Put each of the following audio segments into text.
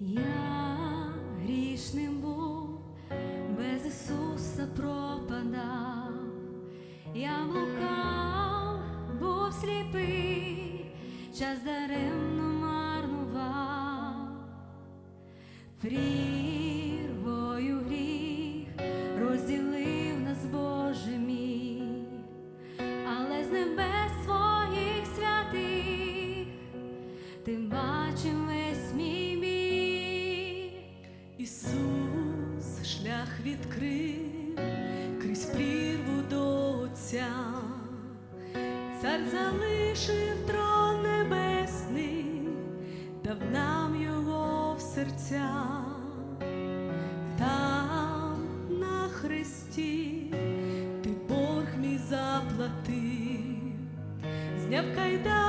Я грішним був, без Ісуса пропадав, я блукав, був сліпий, час даремно марнував. Прі... відкрив крізь прірву до Отця, цар залишив трон небесний, дав нам його в серця, там на хресті ти борг мій заплатив, зняв кайдани,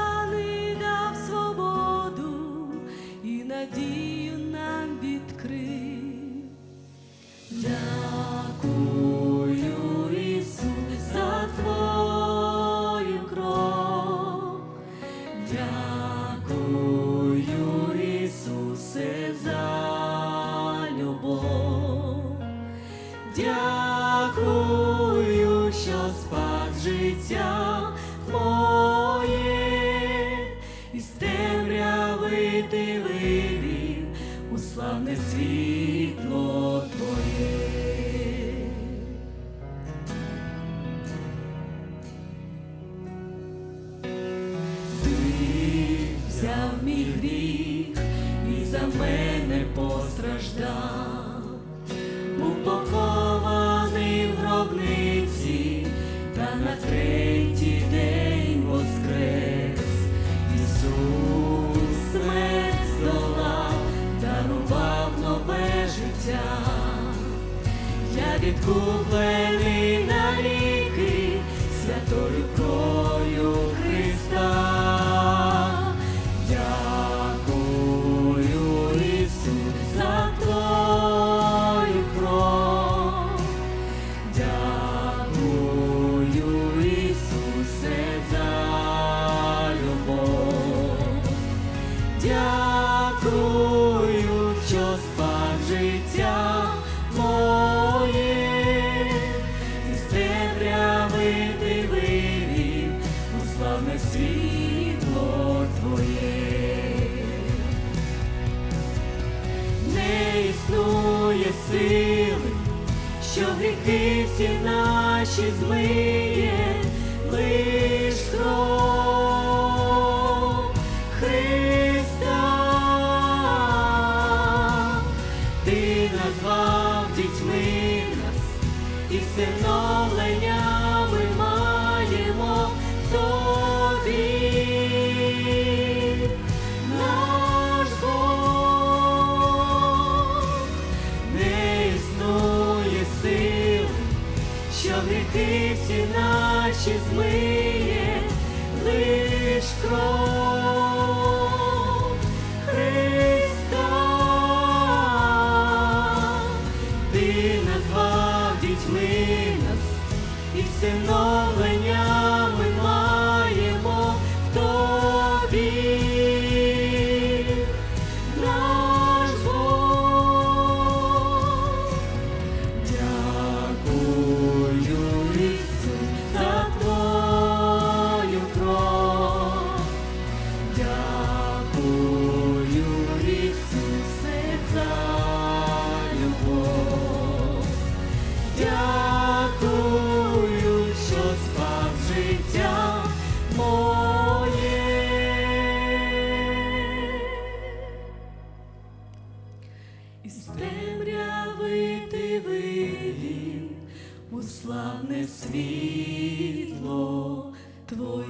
Дякую, Ісусе, за любов. Дякую, що спас життя моє, і з темряви ти вивів у славне світло Твоє. Мене постраждав, був похований в гробниці, та на третій день воскрес. Ісус смерть здолав, дарував нове життя. Я відкуплений Що життя моє, з у славне світло Твоє. Не існує сили, що гріхи всі наші змиє, дітьми нас, і всиновлення ми маємо в тобі. Сили, що гріхи всі наші змиє, лиш кров славне світло Твоє.